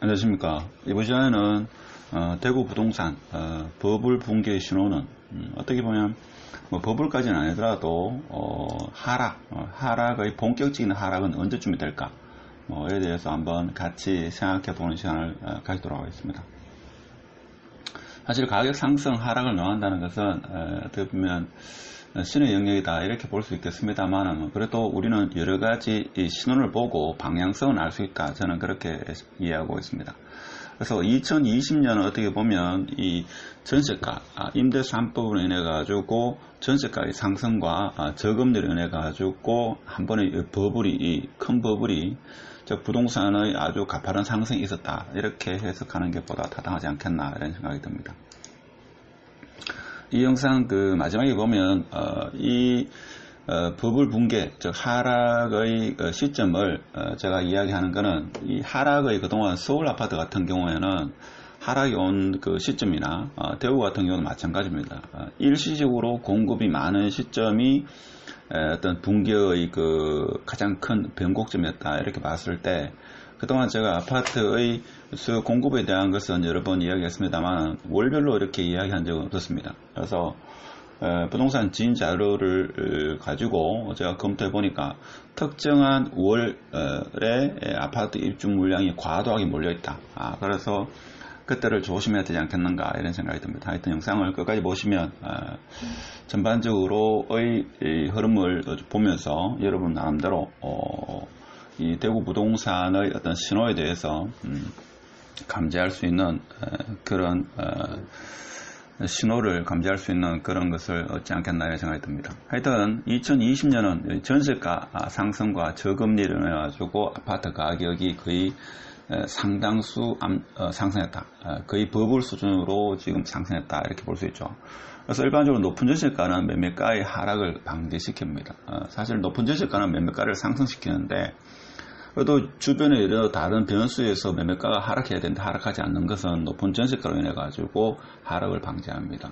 안녕하십니까. 이번 시간에는 어, 대구 부동산 어, 버블 붕괴 신호는 음, 어떻게 보면 뭐 버블까지는 아니더라도 어, 하락, 어, 하락의 본격적인 하락은 언제쯤이 될까? 뭐에 대해서 한번 같이 생각해 보는 시간을 어, 가지도록 하겠습니다. 사실 가격 상승 하락을 명한다는 것은 어, 어떻게 보면 신의 영역이다 이렇게 볼 수 있겠습니다만 그래도 우리는 여러 가지 신호를 보고 방향성을 알 수 있다 저는 그렇게 이해하고 있습니다. 그래서 2020년은 어떻게 보면 이 전세가 아, 임대 3법으로 인해 가지고 전세가의 상승과 아, 저금리로 인해 가지고 한 번에 버블이 큰 버블이 부동산의 아주 가파른 상승이 있었다 이렇게 해석하는 게 보다 타당하지 않겠나 이런 생각이 듭니다. 이 영상 그 마지막에 보면 어, 이 어, 버블 붕괴, 즉 하락의 그 시점을 어, 제가 이야기하는 것은 이 하락의 그동안 서울 아파트 같은 경우에는 하락이 온 그 시점이나 어, 대구 같은 경우는 마찬가지입니다. 어, 일시적으로 공급이 많은 시점이 어떤 붕괴의 그 가장 큰 변곡점이었다 이렇게 봤을 때 그동안 제가 아파트의 수요 공급에 대한 것은 여러 번 이야기했습니다만 월별로 이렇게 이야기한 적은 없었습니다. 그래서 부동산 지인 자료를 가지고 제가 검토해 보니까 특정한 월에 아파트 입주 물량이 과도하게 몰려 있다. 아, 그래서 그때를 조심해야 되지 않겠는가 이런 생각이 듭니다. 하여튼 영상을 끝까지 보시면 전반적으로의 흐름을 보면서 여러분 나름대로 어, 이 대구 부동산의 어떤 신호에 대해서 음, 감지할 수 있는 그런 어, 신호를 감지할 수 있는 그런 것을 얻지 않겠나 이런 생각이 듭니다. 하여튼 2020년은 전세가 상승과 저금리를 인해 가지고 아파트 가격이 거의 상당수 어, 상승했다. 어, 거의 버블 수준으로 지금 상승했다 이렇게 볼 수 있죠. 그래서 일반적으로 높은 전세가는 매매가의 하락을 방지시킵니다. 사실 높은 전세가는 매매가를 상승시키는데 그래도 주변에 여러 다른 변수에서 매매가가 하락해야 되는데 하락하지 않는 것은 높은 전세가로 인해 가지고 하락을 방지합니다.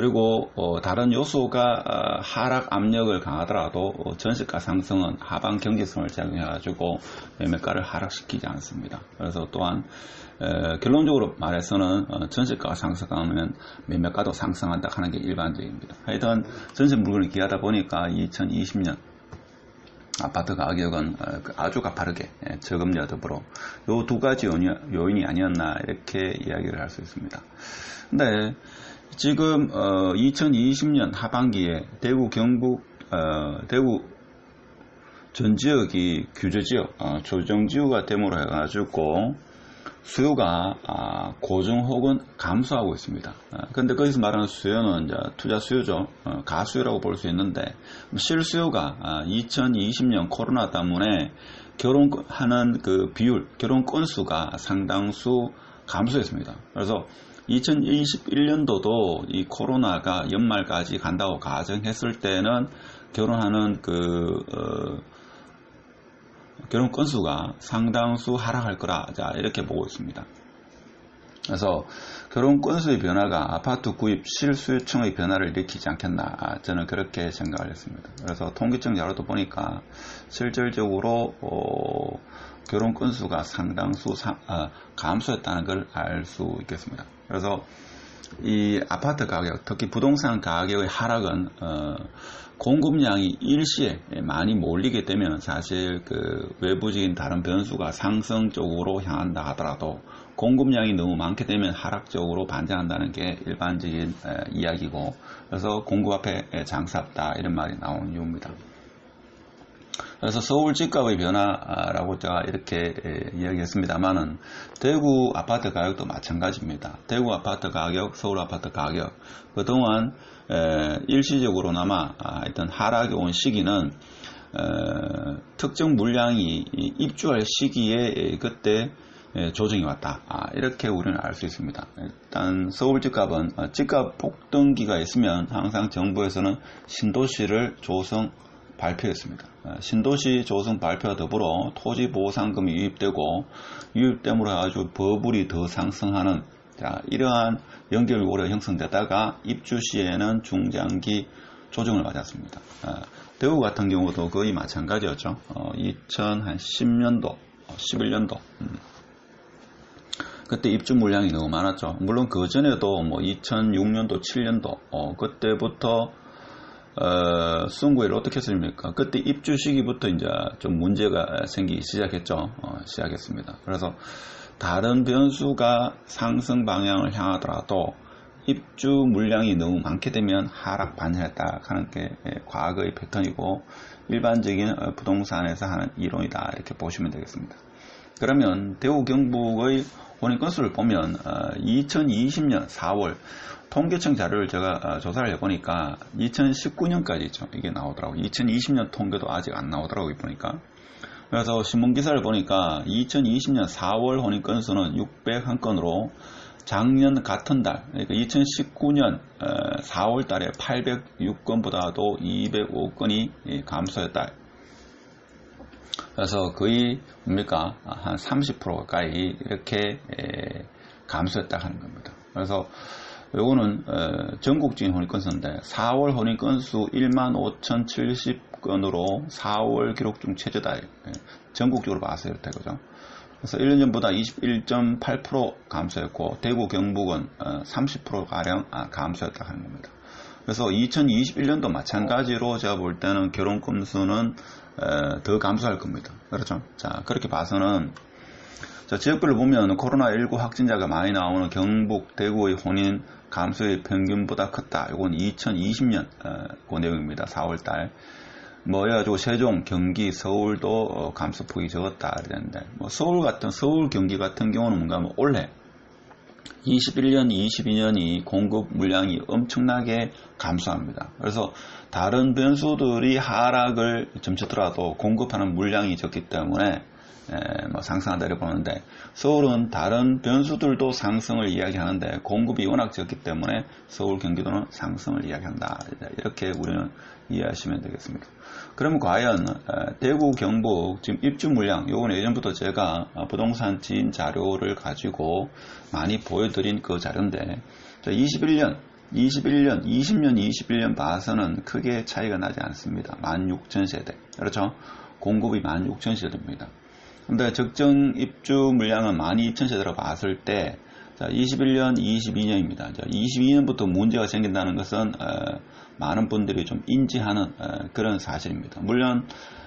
그리고 어, 다른 요소가 어, 하락 압력을 강하더라도 어, 전세가 상승은 하방 경제성을 작용해 가지고 매매가를 하락시키지 않습니다. 그래서 또한 에, 결론적으로 말해서는 어, 전세가가 상승하면 매매가도 상승한다 하는 게 일반적입니다. 하여튼 전세 물건을 기하다 보니까 2020년 아파트 가격은 어, 그 아주 가파르게 예, 저금리와 더불어 이 두 가지 요인이 아니었나 이렇게 이야기를 할 수 있습니다. 근데 지금 2020년 어, 하반기에 대구 경북 어, 대구 전 지역이 규제 지역 조정 지구가 됨으로 해가지고 수요가 아, 고정 혹은 감소하고 있습니다. 그런데 아, 거기서 말하는 수요는 이제 투자 수요죠. 어, 가수요라고 볼 수 있는데 실수요가 2020년 아, 코로나 때문에 결혼하는 그 비율, 결혼 건수가 상당수 감소했습니다. 그래서 2021년도도 이 코로나가 연말까지 간다고 가정했을 때는 결혼하는 그 어, 결혼 건수가 상당수 하락할 거라 자 이렇게 보고 있습니다. 그래서 결혼 건수의 변화가 아파트 구입 실수요청의 변화를 일으키지 않겠나 저는 그렇게 생각을 했습니다. 그래서 통계청 자료도 보니까 실질적으로 어, 결혼 건수가 상당수 상, 어, 감소했다는 걸 알 수 있겠습니다. 그래서 이 아파트 가격, 특히 부동산 가격의 하락은 어, 공급량이 일시에 많이 몰리게 되면 사실 그 외부적인 다른 변수가 상승 쪽으로 향한다 하더라도 공급량이 너무 많게 되면 하락적으로 반전한다는 게 일반적인 에, 이야기고 그래서 공급 앞에 장사 없다 이런 말이 나온 이유입니다. 그래서 서울 집값의 변화라고 제가 이렇게 이야기했습니다만은 대구 아파트 가격도 마찬가지입니다. 대구 아파트 가격, 서울 아파트 가격 그동안 일시적으로나마 하여튼 하락이 온 시기는 특정 물량이 입주할 시기에 그때 조정이 왔다. 아, 이렇게 우리는 알 수 있습니다. 일단 서울 집값은 어, 집값 폭등기가 있으면 항상 정부에서는 신도시를 조성 발표했습니다. 어, 신도시 조성 발표와 더불어 토지보상금이 유입되고 유입됨으로 아주 버블이 더 상승하는 자, 이러한 연결 고려 형성되다가 입주 시에는 중장기 조정을 맞았습니다. 어, 대구 같은 경우도 거의 마찬가지였죠. 어, 2010년도, 11년도 음. 그때 입주 물량이 너무 많았죠. 물론 그 전에도 뭐 2006년도, 7년도 어, 그때부터 어, 순구회를 어떻게 했습니까? 그때 입주 시기부터 이제 좀 문제가 생기기 시작했죠. 어, 시작했습니다. 그래서 다른 변수가 상승 방향을 향하더라도 입주 물량이 너무 많게 되면 하락 반전했다 하는 게 예, 과거의 패턴이고 일반적인 어, 부동산에서 하는 이론이다 이렇게 보시면 되겠습니다. 그러면 대구 경북의 혼인 건수를 보면 2020년 어, 4월 통계청 자료를 제가 어, 조사를 해보니까 2019년까지 있죠. 이게 나오더라고요. 2020년 통계도 아직 안 나오더라고요. 보니까. 그래서 신문기사를 보니까 2020년 4월 혼인 건수는 601건으로 작년 같은 달, 그러니까 2019년 4월 달에 806건보다도 205건이 감소했다. 그래서 거의 뭡니까 한 30% 가까이 이렇게 감소했다 하는 겁니다. 그래서 요거는 전국적인 혼인 건수인데 4월 혼인 건수 1만 5,070건으로 4월 기록 중 최저다. 전국적으로 봤을 때 그죠. 그래서 1년 전보다 21.8% 감소했고 대구 경북은 30%가량 아, 감소했다 하는 겁니다. 그래서 2021년도 마찬가지로 제가 볼 때는 결혼 건수는 더 감소할 겁니다. 그렇죠? 자, 그렇게 봐서는 자, 지역별로 보면 코로나19 확진자가 많이 나오는 경북, 대구의 혼인 감소의 평균보다 컸다. 이건 2020년 어, 그 내용입니다. 4월달. 뭐 해가지고 세종, 경기, 서울도 어, 감소폭이 적었다 이랬는데 뭐 서울 같은 서울, 경기 같은 경우는 뭔가 뭐 올해 21년, 22년이 공급 물량이 엄청나게 감소합니다. 그래서 다른 변수들이 하락을 점치더라도 공급하는 물량이 적기 때문에 뭐 이렇게 보는데 서울은 다른 변수들도 상승을 이야기하는데 공급이 워낙 적기 때문에 서울 경기도는 상승을 이야기한다 이렇게 우리는 이해하시면 되겠습니다. 그러면 과연 대구 경북 지금 입주 물량 요건 예전부터 제가 부동산 지인 자료를 가지고 많이 보여드린 그 자료인데 21년 21년, 20년, 21년 봐서는 크게 차이가 나지 않습니다. 16,000세대. 그렇죠? 공급이 16,000세대입니다. 근데 적정 입주 물량은 12,000세대로 봤을 때, 자, 21년, 22년입니다. 자, 22년부터 문제가 생긴다는 것은, 어, 많은 분들이 좀 인지하는 어, 그런 사실입니다. 물론,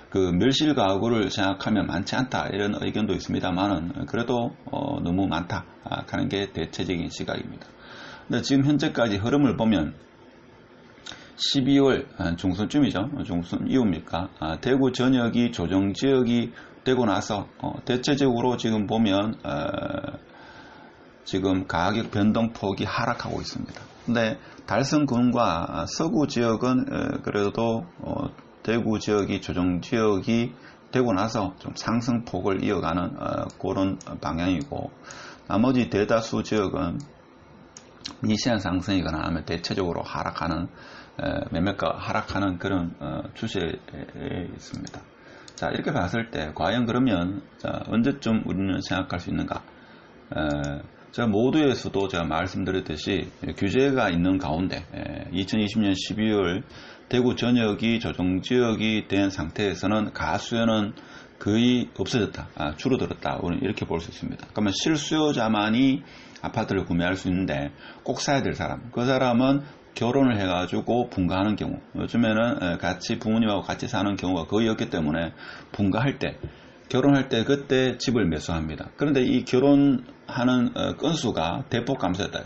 그 멸실 가구를 생각하면 많지 않다 이런 의견도 있습니다만은 그래도 어, 너무 많다 하는 게 대체적인 시각입니다. 근데 지금 현재까지 흐름을 보면 12월 중순쯤이죠. 중순 이후입니까? 아, 대구 전역이 조정 지역이 되고 나서 어, 대체적으로 지금 보면 어, 지금 가격 변동폭이 하락하고 있습니다. 근데 달성군과 서구 지역은 어, 그래도 어, 대구 지역이 조정 지역이 되고 나서 좀 상승폭을 이어가는 어, 그런 방향이고 나머지 대다수 지역은 미세한 상승이거나 하면 대체적으로 하락하는 매매가 하락하는 그런 어, 추세에 있습니다. 자 이렇게 봤을 때 과연 그러면 자, 언제쯤 우리는 생각할 수 있는가? 제가 모두에서도 제가 말씀드렸듯이 규제가 있는 가운데 2020년 12월 대구 전역이 조정지역이 된 상태에서는 가수요는 거의 없어졌다, 아, 줄어들었다. 우리는 이렇게 볼 수 있습니다. 그러면 실수요자만이 아파트를 구매할 수 있는데 꼭 사야 될 사람, 그 사람은 결혼을 해가지고 분가하는 경우, 요즘에는 같이 부모님하고 같이 사는 경우가 거의 없기 때문에 분가할 때, 결혼할 때 그때 집을 매수합니다. 그런데 이 결혼하는 어, 건수가 대폭 감소했다.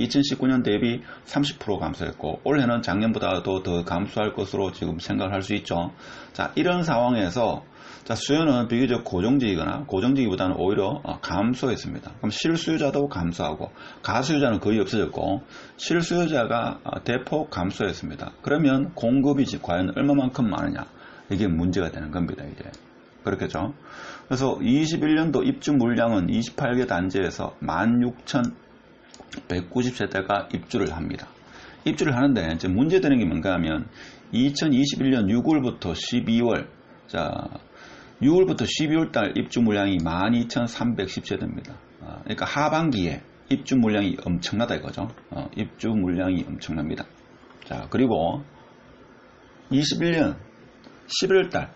2019년 음. 대비 30% 감소했고 올해는 작년보다도 더 감소할 것으로 지금 생각을 할 수 있죠. 자 이런 상황에서 자, 수요는 비교적 고정적이거나 고정적이보다는 오히려 어, 감소했습니다. 그럼 실수요자도 감소하고 가수요자는 거의 없어졌고 실수요자가 어, 대폭 감소했습니다. 그러면 공급이 과연 얼마만큼 많으냐 이게 문제가 되는 겁니다. 이제 그렇겠죠. 그래서 21년도 입주 물량은 28개 단지에서 16,190세대가 입주를 합니다. 입주를 하는데 이제 문제되는 게 뭔가 하면 2021년 6월부터 12월 자 6월부터 12월 달 입주 물량이 12,310세대입니다. 어, 그러니까 하반기에 입주 물량이 엄청나다 이거죠. 어, 입주 물량이 엄청납니다. 자, 그리고 21년 11월 달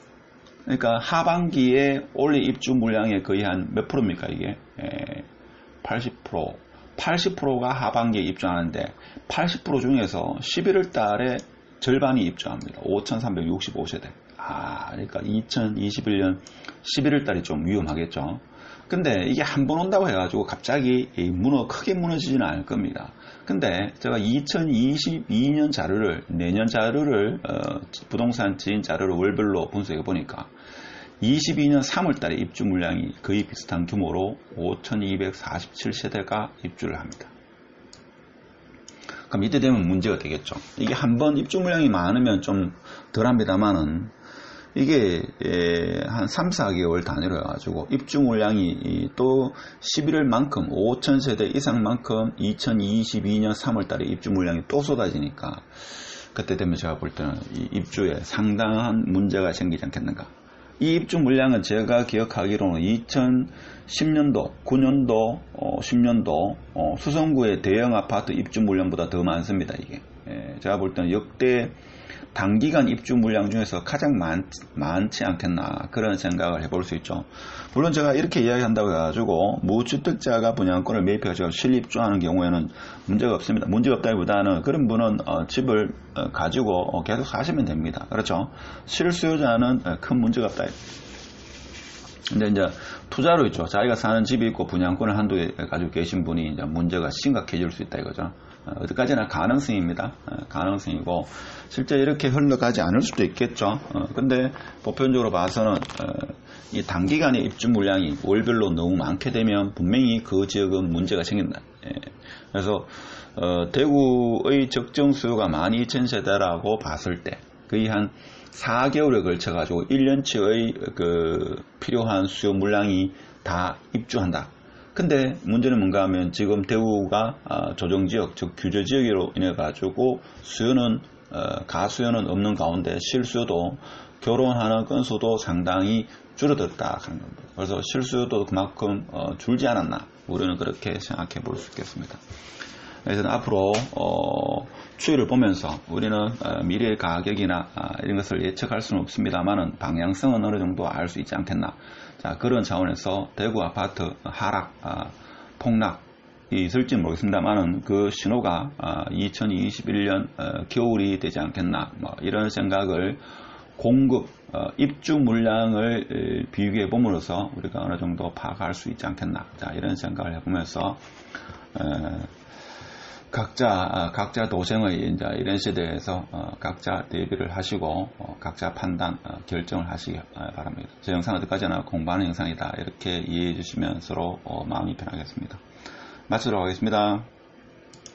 그러니까 하반기에 올해 입주 물량의 거의 한 몇 프로입니까 이게? 에, 80%, 80%가 하반기에 입주하는데 80% 중에서 11월 달에 절반이 입주합니다. 5,365세대. 아, 그러니까 2021년 11월 달이 좀 위험하겠죠. 근데 이게 한 번 온다고 해가지고 갑자기 무너 크게 무너지지는 않을 겁니다. 근데 제가 2022년 자료를 내년 자료를 어, 부동산 지인 자료를 월별로 분석해 보니까 22년 3월 달에 입주 물량이 거의 비슷한 규모로 5,247세대가 입주를 합니다. 그럼 이때 되면 문제가 되겠죠. 이게 한번 입주 물량이 많으면 좀 덜합니다만은 이게 한 3, 4개월 단위로 해가지고 입주 물량이 또 11월만큼 5천 세대 이상만큼 2022년 3월 달에 입주 물량이 또 쏟아지니까 그때 되면 제가 볼 때는 입주에 상당한 문제가 생기지 않겠는가. 이 입주 물량은 제가 기억하기로는 2010년도, 9년도, 어, 10년도 어, 수성구의 대형 아파트 입주 물량보다 더 많습니다. 이게 예, 제가 볼 때는 역대 단기간 입주 물량 중에서 가장 많, 많지 않겠나 그런 생각을 해볼 수 있죠. 물론 제가 이렇게 이야기한다고 해가지고 무주택자가 분양권을 매입해가지고 실입주하는 경우에는 문제가 없습니다. 문제가 없다기보다는 그런 분은 어, 집을 어, 가지고 어, 계속 사시면 됩니다. 그렇죠. 실수요자는 어, 큰 문제가 없다. 근데 이제 투자로 있죠. 자기가 사는 집이 있고 분양권을 한두 개 가지고 계신 분이 이제 문제가 심각해질 수 있다 이거죠. 어, 어디까지나 가능성입니다. 어, 가능성이고 실제 이렇게 흘러가지 않을 수도 있겠죠. 어, 근데 보편적으로 봐서는 이 단기간에 입주 물량이 월별로 너무 많게 되면 분명히 그 지역은 문제가 생긴다. 예. 그래서 대구의 적정 수요가 12,000세대라고 봤을 때 거의 한 4개월에 걸쳐 가지고 1년치의 그 필요한 수요 물량이 다 입주한다. 근데 문제는 뭔가 하면 지금 대구가 아, 조정지역, 즉 규제지역으로 인해 가지고 수요는 어, 가수요는 없는 가운데 실수요도 결혼하는 건수도 상당히 줄어들었다 하는 겁니다. 그래서 실수요도 그만큼 어, 줄지 않았나 우리는 그렇게 생각해 볼 수 있겠습니다. 그래서 앞으로 어, 추이를 보면서 우리는 어, 미래의 가격이나 아, 이런 것을 예측할 수는 없습니다만은 방향성은 어느 정도 알 수 있지 않겠나. 자 그런 차원에서 대구 아파트 하락, 아, 폭락 이 있을지 모르겠습니다만은 그 신호가 2021년 어, 겨울이 되지 않겠나 뭐 이런 생각을 공급 어, 입주 물량을 비교해 봄으로써 우리가 어느 정도 파악할 수 있지 않겠나 자 이런 생각을 해보면서 각자 아, 각자 도생의 이제 이런 시대에서 어, 각자 대비를 하시고 어, 각자 판단 어, 결정을 하시기 바랍니다. 제 영상 어디까지나 공부하는 영상이다 이렇게 이해해 주시면 서로 마음이 편하겠습니다. 마치도록 하겠습니다.